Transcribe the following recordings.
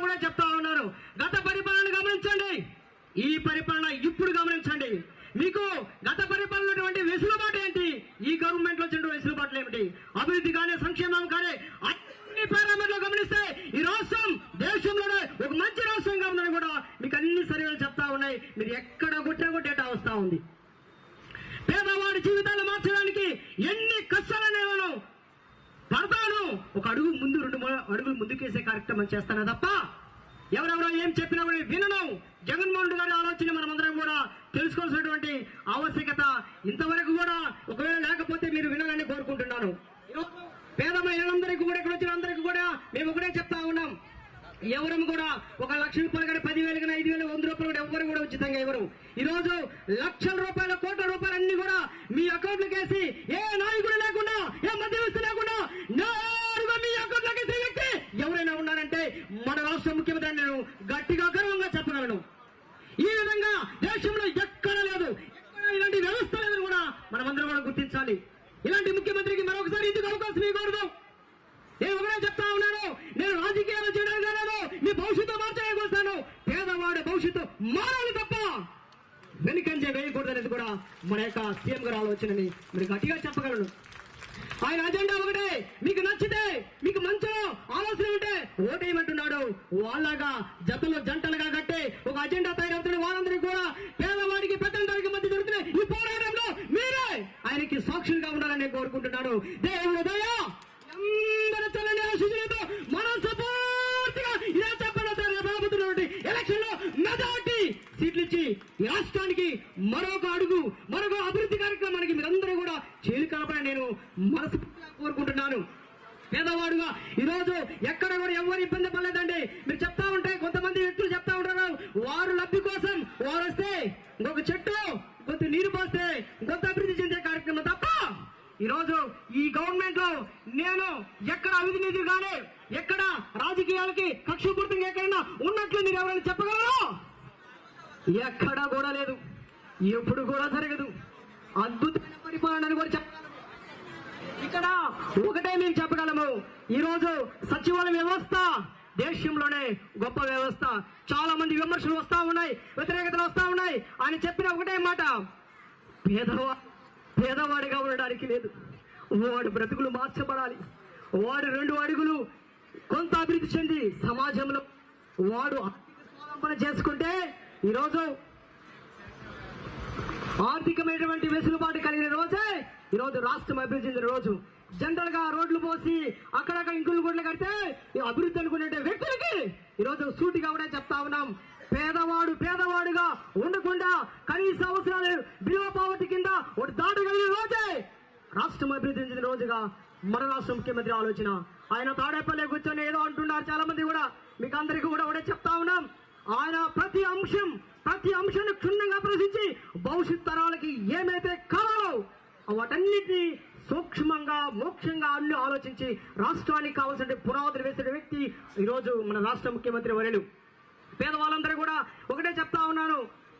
కూడా చెప్తా ఉన్నారు. గత పరిపాలన గమనించండి. ఈ పరిపాలన ఇప్పుడు గమనించండి. మీకు గత పరిపాలన వెసులుబాటు ఏంటి? ఈ గవర్నమెంట్లో వచ్చిన వెసులుబాట్లు ఏమిటి? అభివృద్ధి కానీ సంక్షేమం కానీ అన్ని పారామీటర్లు గమనిస్తే ఈ రాష్ట్రం దేశంలోనే ఒక మంచి రాష్ట్రంగా ఉందని కూడా మీకు అన్ని సర్వేలు చెప్తా ఉన్నాయి. మీరు ఎక్కడ కొట్టినా కొట్టేటా వస్తా ఉంది. పేదవాడి జీవితాలు మార్చడానికి ఎన్ని కష్టాలనే నేను ఒక అడుగు ముందు రెండు మూడు అడుగులు ముందుకేసే కార్యక్రమం చేస్తానే తప్ప ఎవరెవరో ఏం చెప్పినా కూడా వినను. జగన్మోహన్ రెడ్డి గారి ఆలోచన మనమందరం కూడా తెలుసుకోవాల్సినటువంటి ఆవశ్యకత ఇంతవరకు కూడా ఒకవేళ లేకపోతే మీరు వినాలని కోరుకుంటున్నాను. పేద మహిళలందరికీ కూడా ఇక్కడ వచ్చిన అందరికీ కూడా మేము ఒకటే చెప్తా ఉన్నాం. ఎవరు కూడా ఒక లక్ష రూపాయలు కానీ పదివేలు కానీ ఐదు వేలు వంద రూపాయలు కూడా ఎవరు కూడా ఉచితంగా ఎవరు ఈ రోజు లక్షల రూపాయల కోట్ల రూపాయలు అన్ని కూడా మీ అకౌంట్లకు వేసి ఏ నాయకుడు లేకుండా ఏ మధ్యవర్తి లేకుండా నేరుగా మీ అకౌంట్లోకి వేసే వ్యక్తి ఎవరైనా ఉన్నారంటే మన రాష్ట్ర ముఖ్యమంత్రి అని నేను గట్టిగా గర్వంగా చెప్పగలను ఈ విధంగా దేశంలో ఎక్కడ లేదు ఎక్కడ ఇలాంటి వ్యవస్థ లేదని కూడా మనమందరం కూడా ఇలాంటి ముఖ్యమంత్రికి మరొకసారి ఇందుకు అవకాశం ఇవ్వకూడదు? నేను ఒకటే చెప్తా ఉన్నాను. నేను రాజకీయాలు చేయడానికి రాలేదు. మీ భవిష్యత్తు మార్చడానికి వస్తాను పేదవాడి భవిష్యత్తు మారాలి తప్ప వెనుకంజ వేయకూడదు అనేది కూడా మన యొక్క సీఎం గారు ఆలోచనని మీరు గట్టిగా చెప్పగలను. ఆయన అజెండా ఒకటే. మీకు నచ్చితే మీకు మంచిలో ఆలోచన ఉంటే ఓటేయమంటున్నాడు. వాళ్ళగా జతలు జంటలుగా కట్టే ఒక అజెండా తయారవుతున్నాడు. కోరుకుంటున్నాను దేవుడు దయా అందరూ చల్లని ఆశీస్సులతో మనస్ఫూర్తిగా ఇదే రాబోతున్నటువంటి ఎలక్షన్లో మెజార్టీ సీట్లు ఇచ్చి ఈ రాష్ట్రానికి మరొక అడుగు మరొక అభివృద్ధి కార్యక్రమానికి మీరందరూ కూడా చేలు కలపని నేను మనస్ఫూర్తిగా కోరుకుంటున్నాను. పేదవాడుగా ఈ రోజు ఎక్కడ కూడా ఎవరు ఇబ్బంది పడలేదండి. మీరు చెప్ప ఉంటే కొంతమంది వ్యక్తులు చెప్తా ఉంటారు వారు లబ్ధి కోసం వారు వస్తే ఇంకొక చెట్టు కొంత నీరు పోస్తే కొంత అభివృద్ధి చెందే కార్యక్రమం తప్ప ఈ గవర్నమెంట్లో నేను ఎక్కడ అవినీతి కానీ ఎక్కడ రాజకీయాలకి కక్షపూర్తంగా ఎక్కడైనా ఉన్నట్లు మీరు ఎవరైనా చెప్పగలరు? ఎక్కడా కూడా లేదు. ఎప్పుడు కూడా జరగదు. అద్భుతమైన పరిపాలన అని కూడా ఇక్కడ ఒకటే మేము చెప్పగలము. ఈ రోజు సచివాలయ వ్యవస్థ దేశంలోనే గొప్ప వ్యవస్థ. చాలా మంది విమర్శలు వస్తా ఉన్నాయి వ్యతిరేకతలు వస్తా ఉన్నాయి. ఆయన చెప్పిన ఒకటే మాట. పేదవా పేదవాడిగా ఉండడానికి లేదు. వాడు బ్రతుకులు మార్చబడాలి. వాడు రెండు అడుగులు కొంత అభివృద్ధి చెంది సమాజంలో వాడు స్వాలంబన చేసుకుంటే ఈరోజు ఆర్థికమైనటువంటి వెసులుబాటు కలిగిన రోజే ఈరోజు రాష్ట్రం అభివృద్ధి చెందిన రోజు. జనరల్గా రోడ్లు పోసి అక్కడక్కడ ఇంకులు గుడ్లు కడితే ఈ అభివృద్ధి అనుకునే వ్యక్తులకి ఈరోజు సూటిగా కూడా చెప్తా ఉన్నాం. పేదవాడు పేదవాడుగా ఉండకుండా కనీస అవసరాలు బిలో పావర్టీ కింద ఒకటి దాటగలిగిన రాష్ట్రం అభివృద్ధి చెందిన రోజుగా మన రాష్ట్ర ముఖ్యమంత్రి ఆలోచన. ఆయన తాడేపల్లి కూర్చొని ఏదో అంటున్నారు. చాలా మంది కూడా మీకు అందరికీ కూడా ఒకటే చెప్తా ఉన్నాం. ఆయన ప్రతి అంశం ప్రతి అంశాన్ని క్షుణ్ణంగా ప్రశ్నించి భవిష్యత్ తరాలకి ఏమైతే కావాలో వాటన్నిటినీ సూక్ష్మంగా మోక్షంగా అన్ని ఆలోచించి రాష్ట్రానికి కావాల్సిన పునాదులు వేసిన వ్యక్తి ఈరోజు మన రాష్ట్ర ముఖ్యమంత్రి వర్యులు. పేదవాళ్ళందరూ కూడా ఒకటే చెప్తా ఉన్నాను.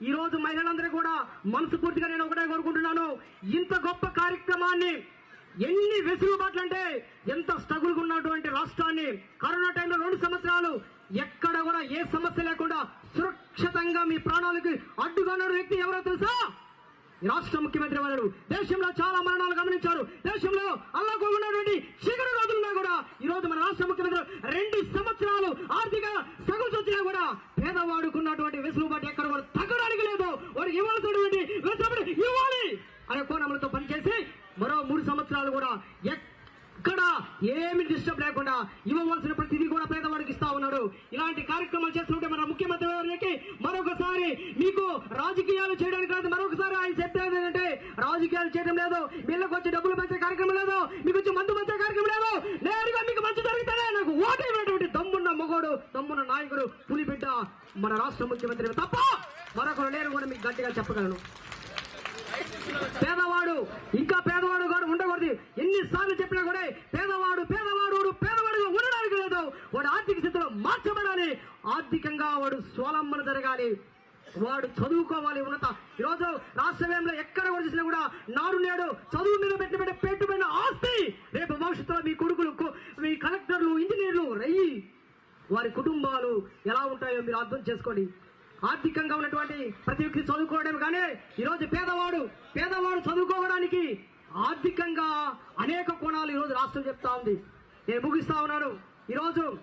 ఈ రోజు మహిళలందరూ కూడా మనస్ఫూర్తిగా నేను ఒకటే కోరుకుంటున్నాను. ఇంత గొప్ప రాష్ట్రాన్ని ఎన్ని వెసులుబాట్లు అంటే ఎంత స్ట్రగుల్ ఉన్నటువంటి రాష్ట్రాన్ని. కరోనా టైంలో రెండు సంవత్సరాలు ఎక్కడ కూడా ఏ సమస్య లేకుండా సురక్షితంగా మీ ప్రాణాలకి అడ్డుగా వ్యక్తి ఎవరో తెలుసా? రాష్ట్ర ముఖ్యమంత్రి వారు. దేశంలో చాలా మరణాలు గమనించారు. దేశంలో అల్లకు ఉన్నటువంటి శిఖర రోజుల్లో కూడా ఈ రోజు మన రాష్ట్ర ముఖ్యమంత్రి రెండు సంవత్సరాలు ఆర్థిక సగం వచ్చినా కూడా పేదవాడుకున్నటువంటి వెసులుబాటు ఎక్కడ కూడా తగ్గడానికి లేదు వారికి ఇవ్వాల్సినటువంటి వెసులుబాటు ఇవ్వాలి అనే కోణములతో పనిచేసి మరో మూడు సంవత్సరాలు కూడా ఎక్కడ ఏమి డిస్టర్బ్ లేకుండా ఇవ్వవలసిన ప్రతిదీ కూడా పేదవాడికి ఇస్తా ఉన్నాడు. ఇలాంటి కార్యక్రమాలు చేస్తుంటే మన ముఖ్యమంత్రి గారికి మరొకసారి మీకు రాజకీయాలు చేయడానికి కాదు మరొకసారి ఆయన చెప్పేది ఏంటంటే రాజకీయాలు చేయడం లేదు వీళ్ళకి వచ్చి డబ్బులు పంచే కార్యక్రమం లేదు మీకు వచ్చి మందు పంచే కార్యక్రమం లేదు. నేరుగా మీకు మంచి జరుగుతానే నాకు ఓటైనటువంటి దమ్మున్న మొగోడు దమ్మున్న నాయకుడు పులిబిడ్డ మన రాష్ట్ర ముఖ్యమంత్రి తప్ప మరొకరు నేను కూడా మీకు గట్టిగా చెప్పగలను. పేదవాడు ఇంకా పేదవాడు కూడా ఉండకూడదు. ఎన్నిసార్లు చెప్పినా కూడా పేదవాడు పేదవాడు పేదవాడుగా ఉండడానికి లేదు. వాడు ఆర్థిక స్థితిలో మార్చబడాలి. ఆర్థికంగా వాడు స్వలంబన జరగాలి. వాడు చదువుకోవాలి ఉన్నత. ఈరోజు రాష్ట్రంలో ఎక్కడ కూడా చూసినా కూడా నాడు నేడు చదువు మీద పెట్టిన పెట్టుబడిన ఆస్తి. రేపు భవిష్యత్తులో మీ కొడుకులు మీ కలెక్టర్లు ఇంజనీర్లు రయ్యి వారి కుటుంబాలు ఎలా ఉంటాయో మీరు అర్థం చేసుకోండి. ఆర్థికంగా ఉన్నటువంటి ప్రతి వ్యక్తి చదువుకోవడం కానీ ఈరోజు పేదవాడు పేదవాడు చదువుకోవడానికి ఆర్థికంగా అనేక కోణాలు ఈరోజు రాష్ట్రం చెప్తా ఉంది. నేను ముగిస్తా ఉన్నాను. ఈరోజు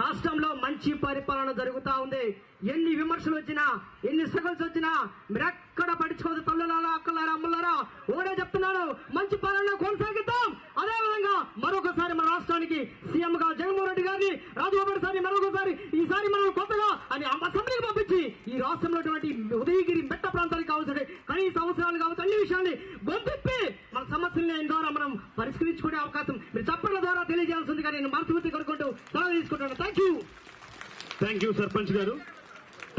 రాష్ట్రంలో మంచి పరిపాలన జరుగుతా ఉంది. ఎన్ని విమర్శలు వచ్చినా ఎన్ని స్ట్రగల్స్ వచ్చినా మీరెక్కడ పట్టించుకోవద్దు తల్లులారా అక్కలారా అమ్మలారా. ఓడే చెప్తున్నాను మంచి పాలన కొనసాగిద్దాం. అదే విధంగా మరొకసారి మన రాష్ట్రానికి సీఎం గా జగన్మోహన్ రెడ్డి గారిని రాజగోపాల్ సారి మరొకసారి ఈసారి మనం కొత్తగా అని అసెంబ్లీకి పంపించి ఈ రాష్ట్రంలో ఉదయగిరి మెట్ట ప్రాంతానికి కావాల్సిన కనీస అవసరాలు కావచ్చు అన్ని విషయాల్ని గొంతెప్పి సమస్యల్ని ఆయన ద్వారా మనం పరిష్కరించుకునే అవకాశం మీరు చప్పట్ల ద్వారా తెలియజేయాల్సిందిగా నేను మనస్ఫూర్తి కొనుక్కుంటూ సెలవు తీసుకుంటాను thank you thank you sarpanch గారు.